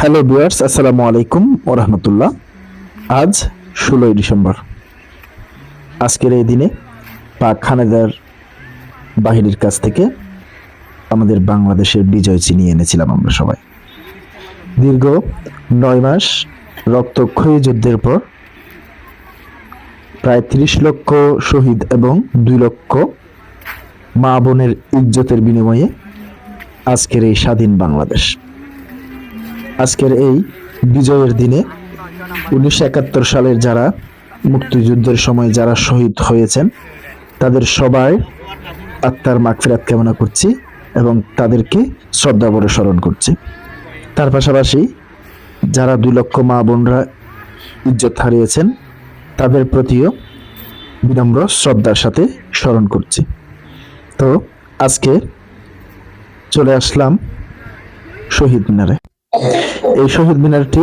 Hello viewers, আসসালামু আলাইকুম ওরহমতুল্লাহ আজ ষোলোই ডিসেম্বর। আজকের এই দিনে পাক খানেদার বাহিনীর কাছ থেকে আমাদের বাংলাদেশের বিজয় চিনিয়ে এনেছিলাম আমরা সবাই। দীর্ঘ নয় মাস রক্তক্ষয়ী যুদ্ধের পর প্রায় তিরিশ লক্ষ শহীদ এবং দুই লক্ষ মা বোনের ইজ্জতের বিনিময়ে আজকের এই স্বাধীন বাংলাদেশ। আজকের এই বিজয়ের দিনে উনিশশো একাত্তর সালের যারা মুক্তিযুদ্ধের সময় যারা শহীদ হয়েছেন, তাদের সবাই আত্মার মাগফিরাত কামনা করছি এবং তাদেরকে শ্রদ্ধা ভরে স্মরণ করছি। তার পাশাপাশি যারা দুই লক্ষ মা বোনরা ইজ্জত হারিয়েছেন, তাদের প্রতিও বিনম্র শ্রদ্ধার সাথে স্মরণ করছি। তো আজকে চলে আসলাম শহীদ মিনারে। এই শহীদ মিনারটি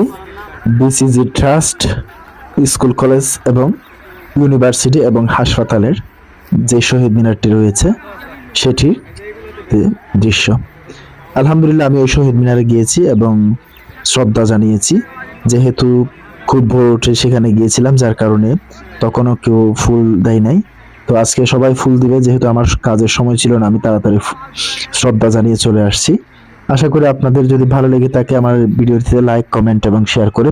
বিসিজি ট্রাস্ট স্কুল, কলেজ এবং ইউনিভার্সিটি এবং হাসপাতালের যে শহীদ মিনারটি রয়েছে সেটি দৃশ্য। আলহামদুলিল্লাহ, আমি ওই শহীদ মিনারে গিয়েছি এবং শ্রদ্ধা জানিয়েছি। যেহেতু খুব ভোর উঠে সেখানে গিয়েছিলাম, যার কারণে তখনও কেউ ফুল দেয় নাই। তো আজকে সবাই ফুল দিবে, যেহেতু আমার কাজের সময় ছিল না, আমি তাড়াতাড়ি শ্রদ্ধা জানিয়ে চলে আসছি। আশা করি আপনাদের যদি ভালো লেগে থাকে আমার ভিডিওটিতে লাইক কমেন্ট এবং শেয়ার করে